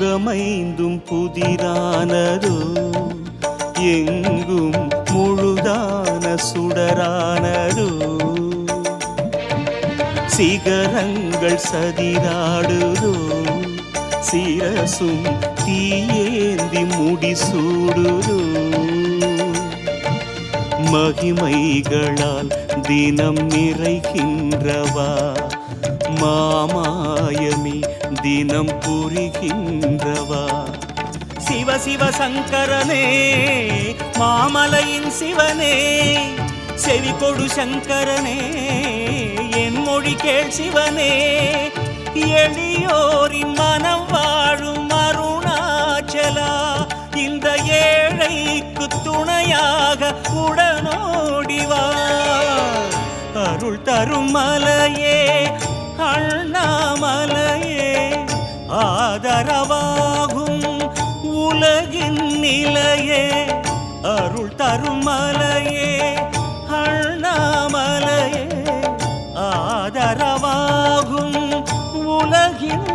யுகமைந்தும் புதிரானதோ எங்கும் முழுதான சுடரானதோ? சிகரங்கள் சதிராடுதோ? சிரசும் தீயேந்தி முடிசூடுதோ? மகிமைகளால் தினம் நிறைகின்றவா? மாமாயமே தினம் புரிகின்றவா சிவ சிவ சங்கரனே மாமலையின் சிவனே செவி கொடு சங்கரனே என் மொழி கேள் சிவனே எளியோரின் மனம் வாழும் அருணாச்சலா இந்த ஏழைக்கு துணையாக உடனோடிவா அருள் தரும் மலையே அண்ணாமலையே ஆதரவாகும் உலகின் நிலையே அருள் தருமலையே அண்ணாமலையே. ஆதரவாகும் உலகின்